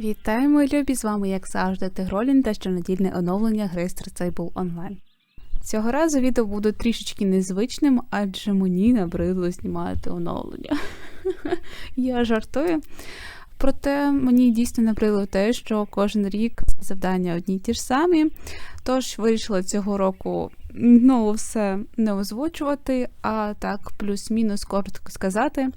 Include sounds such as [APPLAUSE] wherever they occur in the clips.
Вітаємо, любі! З вами, як завжди, Тигролін та щонедільне оновлення гри Strictable Online. Цього разу відео буде трішечки незвичним, адже мені набридло знімати оновлення. [LAUGHS] Я жартую. Проте мені дійсно набридло те, що кожен рік завдання одні й ті ж самі. Тож вирішила цього року знову все не озвучувати, а так плюс-мінус коротко сказати.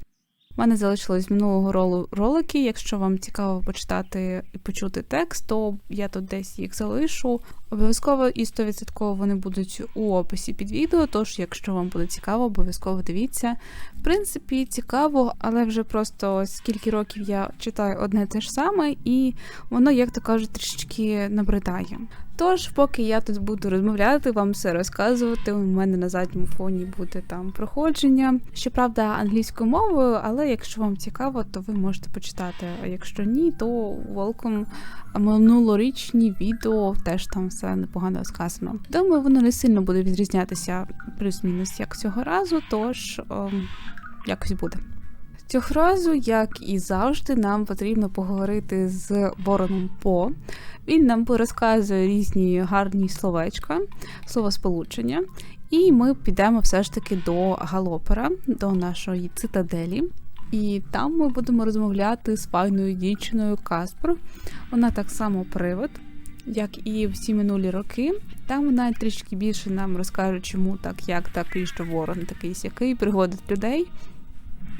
Мене залишилось з минулого ролу ролики. Якщо вам цікаво почитати і почути текст, то я тут десь їх залишу. Обов'язково і 100% вони будуть у описі під відео. Тож, якщо вам буде цікаво, обов'язково дивіться. В принципі, цікаво, але вже просто скільки років я читаю одне те ж саме, і воно, як то кажуть, трішечки набридає. Тож, поки я тут буду розмовляти, вам все розказувати. У мене на задньому фоні буде там проходження. Щоправда, англійською мовою, але якщо вам цікаво, то ви можете почитати. А якщо ні, то welcome. минулорічні відео теж там все непогано сказано. Думаю, воно не сильно буде відрізнятися плюс-мінус як цього разу, тож ем, якось буде. Цього разу, як і завжди, нам потрібно поговорити з Вороном По. Він нам розказує різні гарні словечка, словосполучення, і ми підемо все ж таки до галопера, до нашої цитаделі. І там ми будемо розмовляти з файною дівчиною Каспер. Вона так само привид, як і всі минулі роки. Там вона трішки більше нам розкаже, чому так, як так, і що ворон такий сякий, пригодить людей.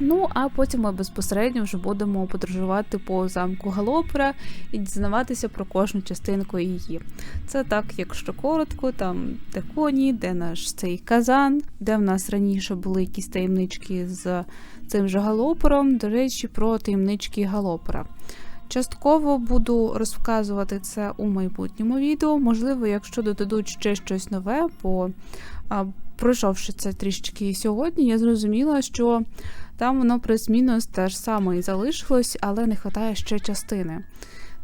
Ну, а потім ми безпосередньо вже будемо подорожувати по замку Галопера і дізнаватися про кожну частинку її. Це так, якщо коротко, там де коні, де наш цей казан, де в нас раніше були якісь таємнички з цим же галопером. До речі, про таємнички галопера. Частково буду розказувати це у майбутньому відео. Можливо, якщо додадуть ще щось нове, бо пройшовши це трішки сьогодні, я зрозуміла, що там воно плюс-мінус те ж саме і залишилось, але не вистачає ще частини.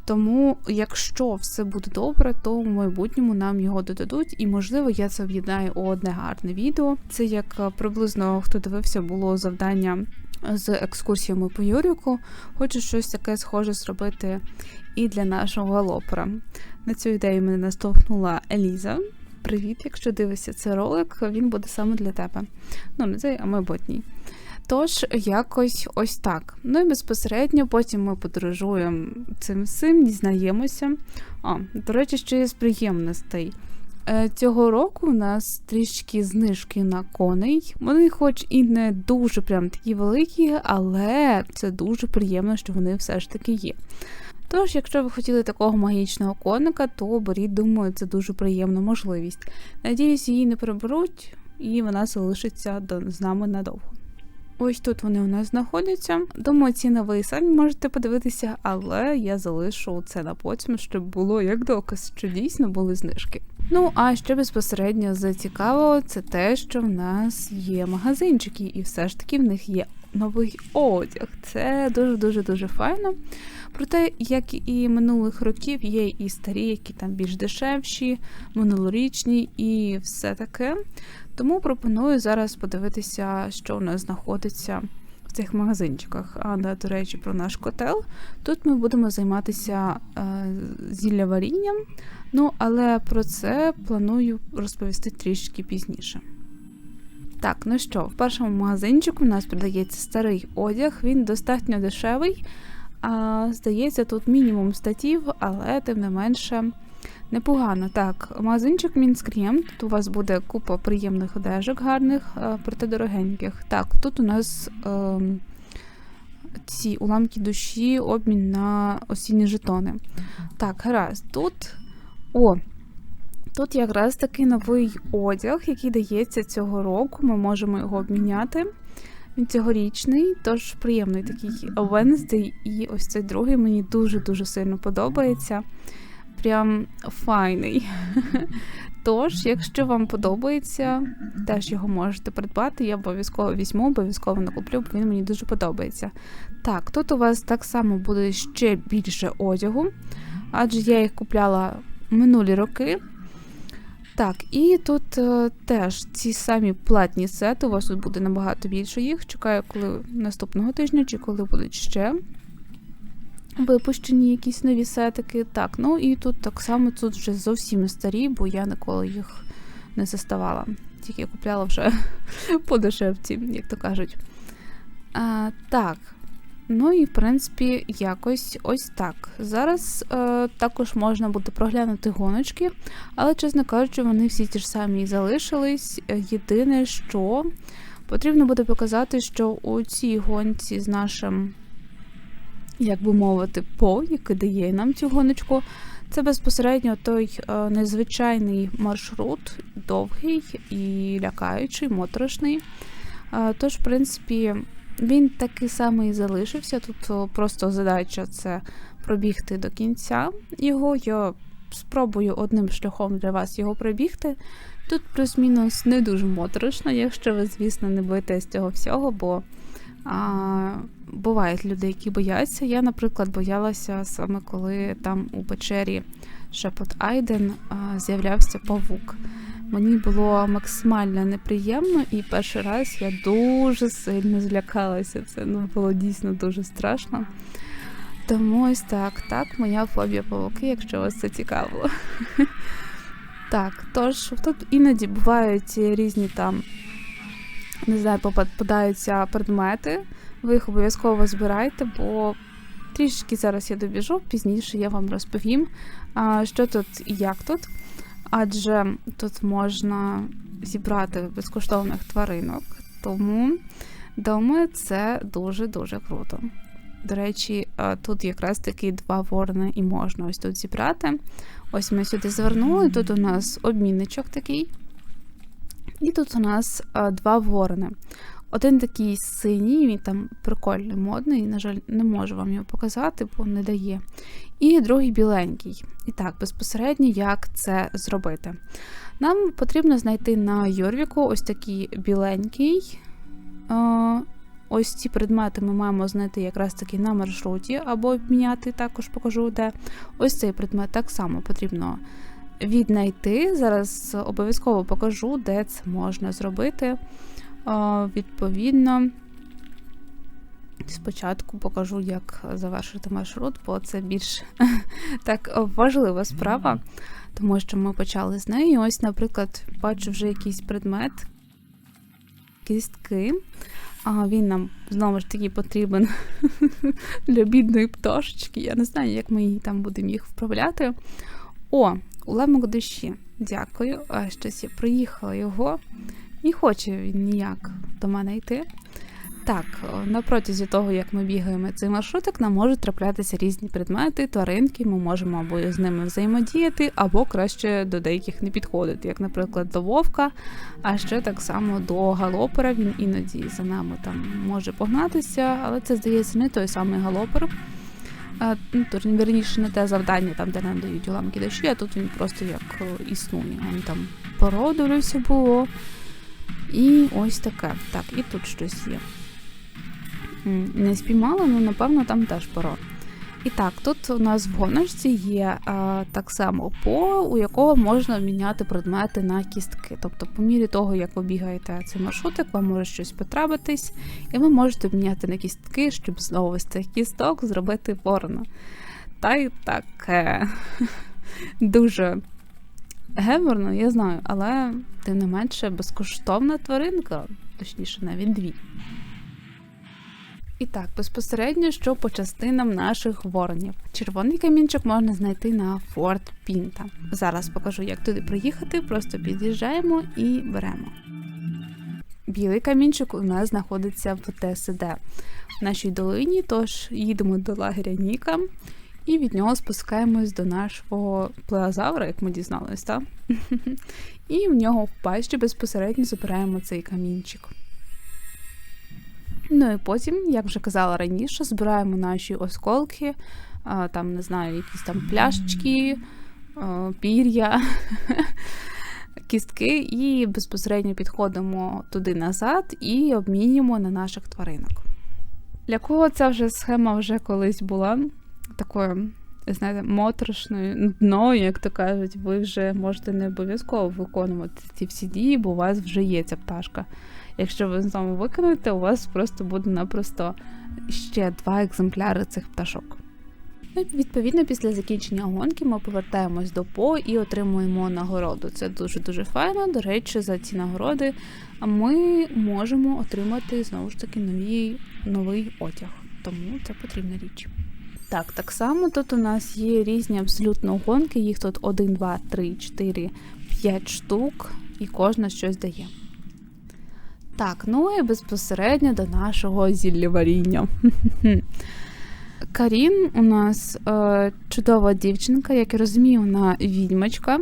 Тому, якщо все буде добре, то в майбутньому нам його додадуть, і, можливо, я це об'єднаю у одне гарне відео. Це як е, приблизно хто дивився, було завдання з екскурсіями по Юріку. Хочу щось таке схоже зробити і для нашого галопера. На цю ідею мене наштовхнула Еліза. Привіт, якщо дивишся цей ролик, він буде саме для тебе. Ну, не цей, а майбутній. Тож, якось ось так. Ну і безпосередньо потім ми подорожуємо цим всім, дізнаємося. А, до речі, ще є з приємностей. Е, цього року у нас трішки знижки на коней. Вони, хоч і не дуже прям такі великі, але це дуже приємно, що вони все ж таки є. Тож, якщо ви хотіли такого магічного коника, то беріть, думаю, це дуже приємна можливість. Надіюсь, її не приберуть, і вона залишиться з нами надовго. Ось тут вони у нас знаходяться. Думаю, ціни ви самі можете подивитися, але я залишу це на потім, щоб було як доказ, що дійсно були знижки. Ну, а що безпосередньо зацікавило, це те, що в нас є магазинчики, і все ж таки в них є новий одяг. Це дуже-дуже дуже файно. Проте, як і минулих років, є і старі, які там більш дешевші, минулорічні і все таке. Тому пропоную зараз подивитися, що у нас знаходиться в цих магазинчиках. А да, до речі, про наш котел. Тут ми будемо займатися е, зілля варінням, ну але про це планую розповісти трішки пізніше. Так, ну що, в першому магазинчику у нас продається старий одяг, він достатньо дешевий. А, Здається, тут мінімум статів, але тим не менше непогано. Так, магазинчик Мінскрім. Тут у вас буде купа приємних одежок, гарних, проте дорогеньких. Так, тут у нас е, ці уламки душі, обмін на осінні жетони. Так, гаразд, тут. О! Тут якраз такий новий одяг, який дається цього року. Ми можемо його обміняти. Він цьогорічний, тож приємний такий Wednesday. І ось цей другий мені дуже-дуже сильно подобається. Прям файний. [LAUGHS] Тож, якщо вам подобається, теж його можете придбати. Я обов'язково візьму, обов'язково накуплю, бо він мені дуже подобається. Так, тут у вас так само буде ще більше одягу, адже я їх купляла минулі роки. Так, і тут е, теж ці самі платні сети, у вас тут буде набагато більше їх. Чекаю, коли наступного тижня чи коли будуть ще. випущені якісь нові сетики. Так, ну і тут так само тут вже зовсім старі, бо я ніколи їх не заставала. Тільки купляла вже [LAUGHS] по дешевці, як то кажуть. А, Так. Ну і в принципі, якось ось так. Зараз е, також можна буде проглянути гоночки, але, чесно кажучи, вони всі ті ж самі і залишились. Єдине, що потрібно буде показати, що у цій гонці з нашим, як би мовити, по, який дає нам цю гоночку, це безпосередньо той е, незвичайний маршрут, довгий і лякаючий, моторошний. Е, тож, в принципі. Він такий самий залишився. Тут просто задача це пробігти до кінця його. Я спробую одним шляхом для вас його пробігти. Тут плюс-мінус не дуже моторошно, якщо ви, звісно, не боїтесь цього всього, бо а, бувають люди, які бояться. Я, наприклад, боялася саме коли там у печері Шепот Айден з'являвся павук. Мені було максимально неприємно, і перший раз я дуже сильно злякалася. Це ну, було дійсно дуже страшно. Тому ось так, так, моя фобія павуки, якщо вас це цікавило. [LAUGHS] Так, тож тут іноді бувають різні там, не знаю, попадаються предмети. Ви їх обов'язково збирайте, бо трішки зараз я добіжу, пізніше я вам розповім, що тут і як тут адже тут можна зібрати безкоштовних тваринок, тому думаю, це дуже-дуже круто. До речі, тут якраз таки два ворни і можна ось тут зібрати. Ось ми сюди звернули, тут у нас обмінничок такий. І тут у нас два ворни. Один такий синій, він там прикольний, модний, на жаль, не можу вам його показати, бо не дає. І другий біленький. І так, безпосередньо, як це зробити. Нам потрібно знайти на Йорвіку ось такий біленький. Ось ці предмети ми маємо знайти якраз таки на маршруті, або обміняти, також покажу, де. Ось цей предмет так само потрібно віднайти. Зараз обов'язково покажу, де це можна зробити. Відповідно, спочатку покажу, як завершити маршрут, бо це більш [LAUGHS] так важлива справа, тому що ми почали з неї. Ось, наприклад, бачу вже якийсь предмет, кістки. А він нам знову ж таки потрібен [LAUGHS] для бідної пташечки. Я не знаю, як ми її там будемо їх вправляти. О, улемок душі. Дякую. А щось я приїхала його. Не хоче він ніяк до мене йти. Так, на протязі того, як ми бігаємо цей маршрутик, нам можуть траплятися різні предмети, тваринки, ми можемо або з ними взаємодіяти, або краще до деяких не підходити, як, наприклад, до вовка, а ще так само до галопера. Він іноді за нами там може погнатися, але це здається не той самий галопер. А, ну, Верніше не те завдання, там, де нам дають уламки дощі, а тут він просто як існує. Він там породився було. І ось таке. Так, і тут щось є. Не спіймала, ну, напевно, там теж пора. І так, тут у нас в гоночці є а, так само по, у якого можна міняти предмети на кістки. Тобто, по мірі того, як ви бігаєте цей маршрутик, вам може щось потрапитись, і ви можете міняти на кістки, щоб знову з цих кісток зробити ворона. Та й таке [LAUGHS] дуже Геморно, я знаю, але тим не менше безкоштовна тваринка, точніше, навіть дві. І так, безпосередньо, що по частинам наших воронів. Червоний камінчик можна знайти на Форт Пінта. Зараз покажу, як туди приїхати, просто під'їжджаємо і беремо. Білий камінчик у нас знаходиться в ТСД в нашій долині, тож їдемо до лагеря Ніка. І від нього спускаємось до нашого плеозавра, як ми дізналися? [LAUGHS] І в нього в пащі безпосередньо забираємо цей камінчик. Ну і потім, як вже казала раніше, збираємо наші осколки, там, не знаю, якісь там пляшечки, пір'я, [LAUGHS] кістки, і безпосередньо підходимо туди назад і обмінюємо на наших тваринок. Для кого ця вже схема вже колись була? такою, знаєте, моторошною нудною, як то кажуть, ви вже можете не обов'язково виконувати ці всі дії, бо у вас вже є ця пташка. Якщо ви знову виконуєте, у вас просто буде напросто ще два екземпляри цих пташок. Ну, відповідно, після закінчення гонки ми повертаємось до ПО і отримуємо нагороду. Це дуже-дуже файно. До речі, за ці нагороди ми можемо отримати знову ж таки новий, новий одяг. Тому це потрібна річ. Так, так само тут у нас є різні абсолютно гонки, їх тут 1, 2, 3, 4, 5 штук, і кожна щось дає. Так, ну і безпосередньо до нашого зіллєваріння. [LAUGHS] Карін у нас е, чудова дівчинка, як я розумію, вона відьмачка,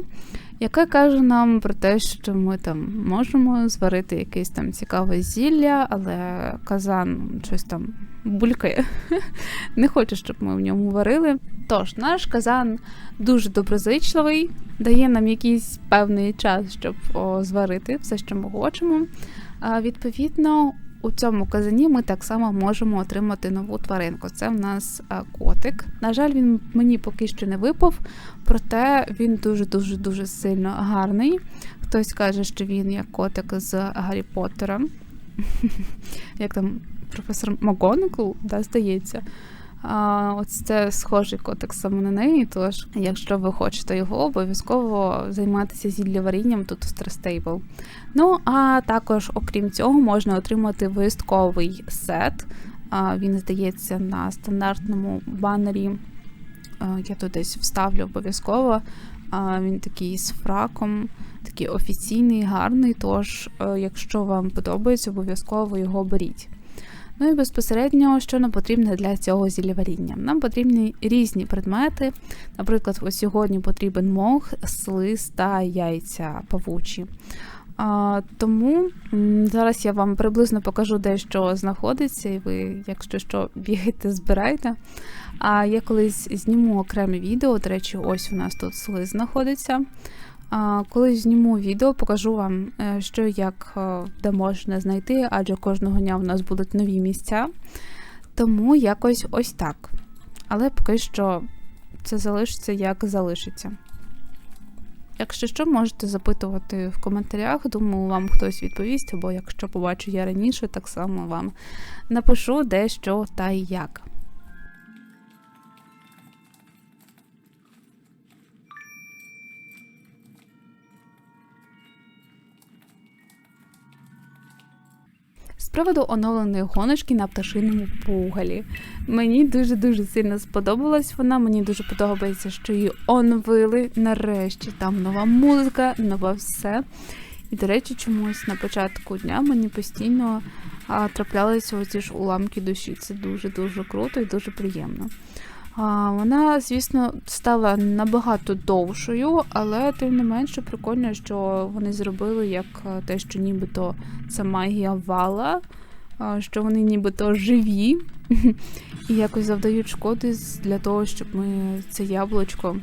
яка каже нам про те, що ми там можемо зварити якесь там цікаве зілля, але казан щось там булькає. [LAUGHS] Не хоче, щоб ми в ньому варили. Тож, наш казан дуже доброзичливий, дає нам якийсь певний час, щоб о, зварити все, що ми хочемо. Відповідно, у цьому казані ми так само можемо отримати нову тваринку. Це в нас котик. На жаль, він мені поки що не випав, проте він дуже-дуже дуже сильно гарний. Хтось каже, що він як котик з Гаррі Поттера. [LAUGHS] Як там професор Макгонагл, да, здається. А, Ось це схожий котик саме на неї. Тож, якщо ви хочете його, обов'язково займатися зіллєварінням тут в Старстейбл. Ну, а також, окрім цього, можна отримати вистковий сет. А, Він здається на стандартному банері. Я тут десь вставлю обов'язково. Він такий з фраком, такий офіційний, гарний. Тож, е, якщо вам подобається, обов'язково його беріть. Ну і безпосередньо, що нам потрібно для цього зіліваріння? Нам потрібні різні предмети. Наприклад, ось сьогодні потрібен мох, слиз та яйця павучі. А, Тому зараз я вам приблизно покажу, де що знаходиться, і ви, якщо що, бігаєте, збирайте. А я колись зніму окреме відео. До речі, ось у нас тут слиз знаходиться. Коли зніму відео, покажу вам, е, що як е, де можна знайти, адже кожного дня в нас будуть нові місця. Тому якось ось так. Але поки що це залишиться як залишиться. Якщо що, можете запитувати в коментарях, думаю, вам хтось відповість, або якщо побачу я раніше, так само вам напишу де що та й як. Приводу оновленої гоночки на пташиному пугалі. Мені дуже-дуже сильно сподобалась вона. Мені дуже подобається, що її оновили. Нарешті там нова музика, нове все. І, до речі, чомусь на початку дня мені постійно траплялися оці ж уламки душі. Це дуже-дуже круто і дуже приємно. Вона, звісно, стала набагато довшою, але тим не менше прикольно, що вони зробили як е, те, що нібито це магія вала, що вони нібито живі [LAUGHS] і якось завдають шкоди для того, щоб ми це яблучко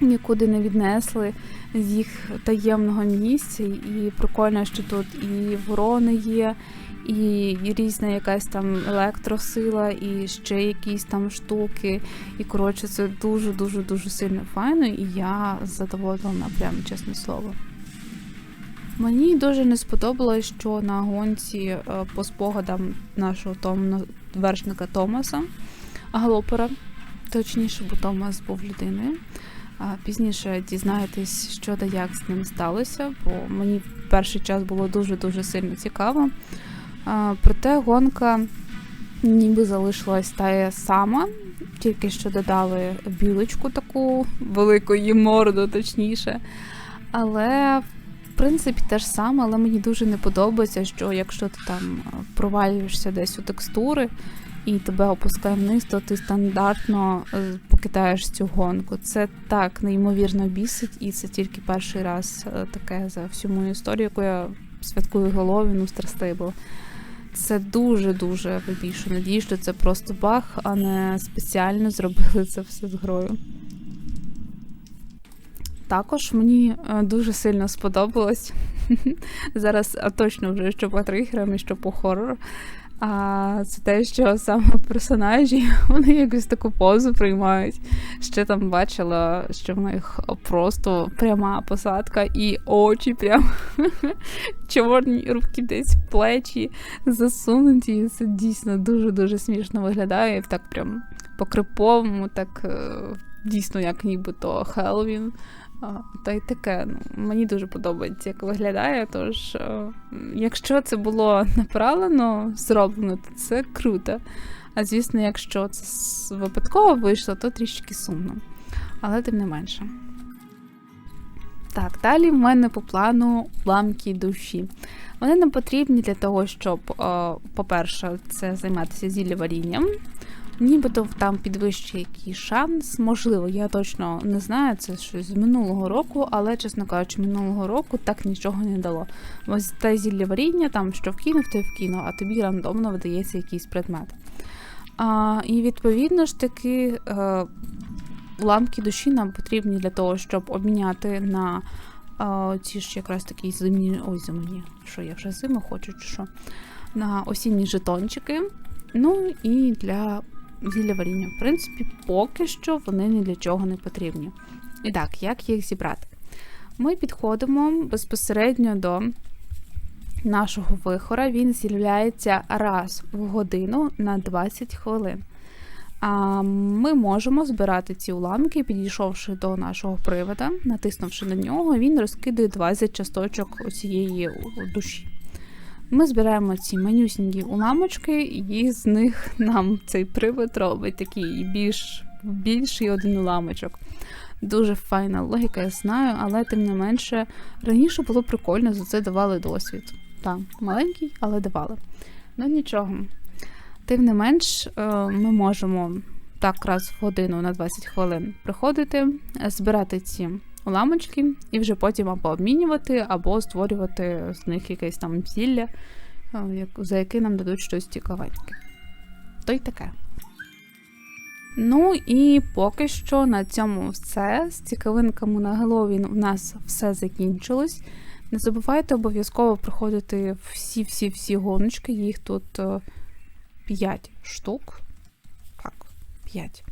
нікуди не віднесли з їх таємного місця. І прикольно, що тут і ворони є і різна якась там електросила, і ще якісь там штуки. І коротше, це дуже-дуже дуже сильно файно, і я задоволена, прямо чесне слово. Мені дуже не сподобалось, що на гонці е, по спогадам нашого том... вершника Томаса Галопера, точніше, бо Томас був людиною. Пізніше дізнаєтесь, що та як з ним сталося, бо мені в перший час було дуже-дуже сильно цікаво. Проте гонка ніби залишилась та сама, тільки що додали білочку таку велику її морду, точніше. Але, в принципі, те ж саме, але мені дуже не подобається, що якщо ти там провалюєшся десь у текстури і тебе опускає вниз, то ти стандартно е, покидаєш цю гонку. Це так неймовірно бісить, і це тільки перший раз е, таке за всю мою історію, яку я святкую голові, ну страстей було. Це дуже-дуже вибільшу. надію, що це просто баг, а не спеціально зробили це все з грою. Також мені е, дуже сильно сподобалось. [LAUGHS] Зараз точно вже що по тригерам і що по хорору. А це те, що саме [LAUGHS] персонажі вони якусь таку позу приймають. Ще там бачила, що в них просто пряма посадка і очі прям [LAUGHS] чорні руки десь в плечі засунуті. Це дійсно дуже-дуже смішно виглядає. Так прям по-криповому, так е, дійсно, як нібито Хеллоуін. Та й таке. Ну, мені дуже подобається, як виглядає. Тож, е, якщо це було направлено, зроблено, то це круто. А звісно, якщо це випадково вийшло, то трішки сумно. Але тим не менше. Так, далі в мене по плану ламки душі. Вони нам потрібні для того, щоб, е, по-перше, це займатися зіллєварінням. Нібито там підвищує якийсь шанс. Можливо, я точно не знаю, це щось з минулого року, але, чесно кажучи, минулого року так нічого не дало. Ось те зілля варіння, там що вкинув, то вкинув, а тобі рандомно видається якийсь предмет. А, і відповідно ж таки, е, ламки душі нам потрібні для того, щоб обміняти на е, ці ж якраз такі зимні. Ой, зимні, що я вже зиму хочу, чи що? На осінні жетончики. Ну і для зілля варіння. В принципі, поки що вони ні для чого не потрібні. І так, як їх зібрати? Ми підходимо безпосередньо до нашого вихора. Він з'являється раз в годину на 20 хвилин. А ми можемо збирати ці уламки, підійшовши до нашого привода, натиснувши на нього, він розкидає 20 часточок цієї душі. Ми збираємо ці манюсінькі уламочки, і з них нам цей привид робить такий більш більший один уламочок. Дуже файна логіка, я знаю, але тим не менше раніше було прикольно, за це давали досвід. Так, маленький, але давали. Ну нічого. Тим не менш, е, ми можемо так раз в годину на 20 хвилин приходити, збирати ці уламочки і вже потім або обмінювати, або створювати з них якесь там зілля, е, за яке нам дадуть щось цікавеньке. То й таке. Ну і поки що на цьому все. З цікавинками на Геловін у нас все закінчилось. Не забувайте обов'язково проходити всі-всі-всі гоночки, їх тут 5 штук. Так, 5.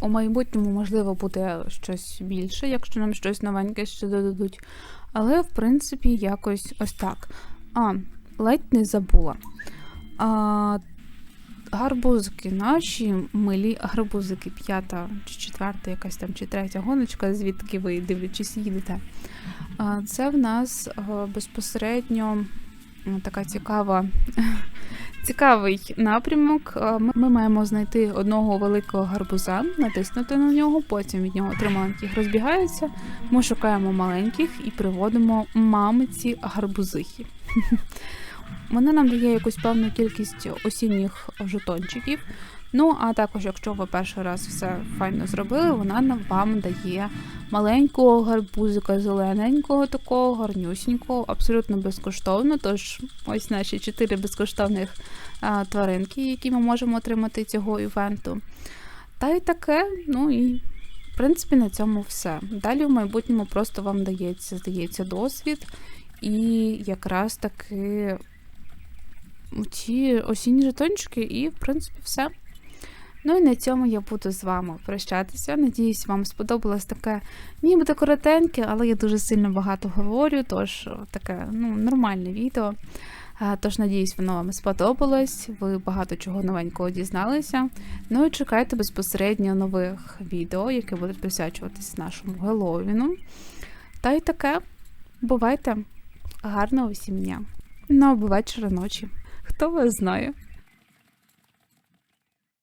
У майбутньому, можливо, буде щось більше, якщо нам щось новеньке ще додадуть. Але, в принципі, якось ось так. А, ледь не забула. А, гарбузики наші милі гарбузики, п'ята чи четверта, якась там, чи третя гоночка, звідки ви дивлячись їдете. Це в нас безпосередньо така цікава. Цікавий напрямок. Е, Ми, маємо знайти одного великого гарбуза, натиснути на нього, потім від нього три маленьких розбігаються. Ми шукаємо маленьких і приводимо мамиці гарбузихи. [LAUGHS] Вона нам дає якусь певну кількість осінніх жетончиків. Ну, а також, якщо ви перший раз все файно зробили, вона нам вам дає маленького гарбузика, зелененького, такого, гарнюсінького, абсолютно безкоштовно. Тож ось наші чотири безкоштовних а, тваринки, які ми можемо отримати цього івенту. Та й таке, ну і в принципі на цьому все. Далі в майбутньому просто вам дається, здається, досвід, і якраз таки ці осінні жетончики, і, в принципі, все. Ну і на цьому я буду з вами прощатися. Надіюсь, вам сподобалось таке нібито коротеньке, але я дуже сильно багато говорю, тож таке ну, нормальне відео. Тож, надіюсь, воно вам сподобалось. Ви багато чого новенького дізналися. Ну і чекайте безпосередньо нових відео, які будуть присвячуватись нашому Геловіну. Та й таке. Бувайте! Гарного всім дня! Ну або вечора ночі. Хто вас знає?